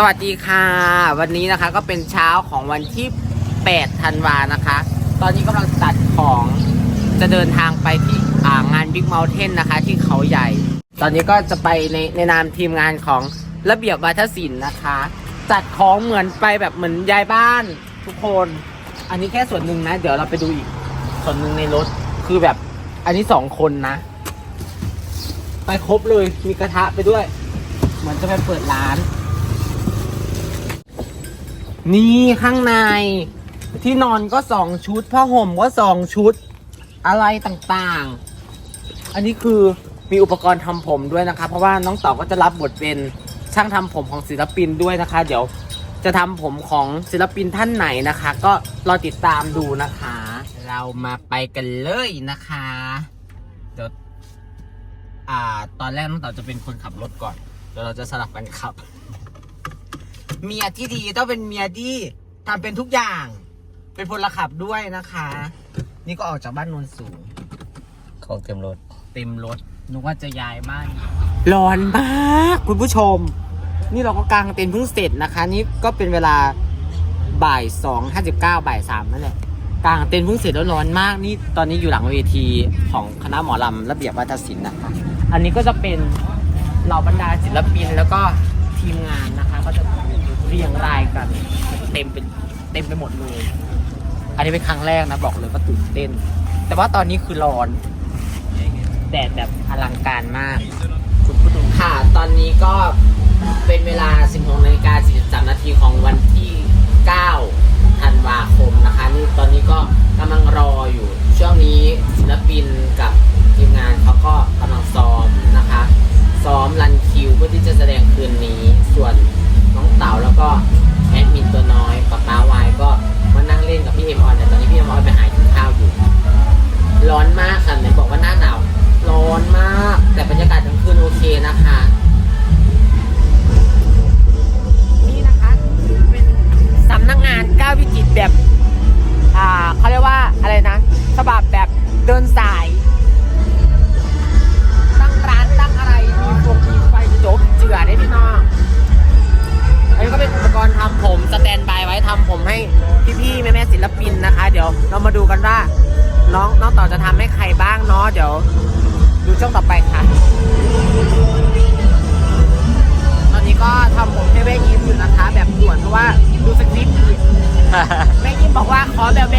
สวัสดีค่ะ วันนี้นะคะก็เป็นเช้าของวันที่ 8 ธันวานะคะ ตอนนี้กำลังตัดของจะเดินทางไปที่อ่างาน Big Mountain นะคะ ที่เขาใหญ่ ตอนนี้ก็จะไปในในนามทีมงานของระเบียบวัฒนศิลป์นะคะ จัดของเหมือนไปแบบเหมือนยายบ้านทุกคน อันนี้แค่ส่วนหนึ่งนะ เดี๋ยวเราไปดูอีกส่วนหนึ่งในรถคือแบบอันนี้สองคนนะ ไปครบเลยมีกระทะไปด้วย เหมือนจะไปเปิดร้าน นี่ข้างใน ที่นอนก็สองชุดผ้าห่มก็สองชุดอะไรต่างๆ อันนี้คือมีอุปกรณ์ทำผมด้วยนะคะ เพราะว่าน้องเต๋อก็จะรับบทเป็นช่างทำผมของศิลปินด้วยนะคะ เดี๋ยวจะทำผมของศิลปินท่านไหนนะคะ ก็รอติดตามดูนะคะ เรามาไปกันเลยนะคะเดี๋ยวอ่าตอนแรกน้องเต๋อจะเป็นคนขับรถก่อนเดี๋ยวเราจะสลับกันขับ เมียที่ดีต้องเป็นเมียที่ทำเป็นทุกอย่าง เป็นพลขับด้วยนะคะ นี่ก็ออกจากบ้านโนนสูง ของเต็มรถ เต็มรถนึกว่าจะย้ายบ้านร้อนมากคุณผู้ชม นี่เราก็กางเต็นท์เพิ่งเสร็จนะคะ นี่ก็เป็นเวลาบ่ายสองห้าสิบเก้าบ่ายสามนั่นแหละกางเต็นท์เพิ่งเสร็จแล้วร้อนมากนี่ตอนนี้อยู่หลังเวทีของคณะหมอลำระเบียบวัฒนศิลป์นะคะอันนี้ก็จะเป็นเหล่าบรรดาศิลปินแล้วก็ทีมงานนะคะก็จะ เรียงรายกัน เต็มเป็นเต็มไปหมดเลย อันนี้เป็นครั้งแรกนะบอกเลยว่าตื่นเต้น แต่ว่าตอนนี้คือร้อนแดดแบบอลังการมาก คุณผู้ชมค่ะ ตอนนี้ก็เป็นเวลา 16นาฬิกา43นาทีของวันที่ 9 ธันวาคมนะคะ นี่ตอนนี้ก็กำลังรออยู่ ช่วงนี้ ช่วงต่อไปค่ะ ตอนนี้ก็ทำผมให้แม่ยิ้มอยู่นะคะ แบบด่วนเพราะว่าดูสคริปต์อีกแม่ยิ้มบอกว่าขอแบลแ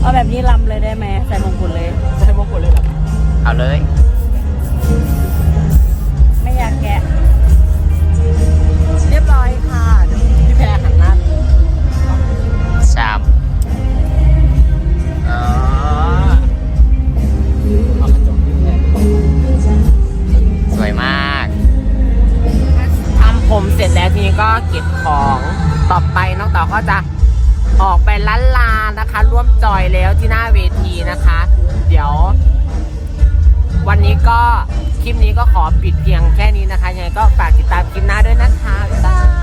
เอาแบบนี้ลำเลยได้ไหมใส่มงกุฎเลย ใช่มงกุฎเลยเหรอเอาเลย ไม่อยากแกะ เรียบร้อยค่ะเดี๋ยวพี่แพรหันหน้าสามอ๋อเอากระจกพี่แพรสวยมากทำผมเสร็จแล้วทีนี้ก็เก็บของต่อไปน้องต่อก็จะ ออกไปล้านลานะคะ ร่วมจอยแล้วที่หน้าเวทีนะคะ เดี๋ยว วันนี้ก็คลิปนี้ก็ขอปิดเพียงแค่นี้นะคะยังไงก็ฝากติดตามคลิปหน้าด้วยนะคะบ๊ายบาย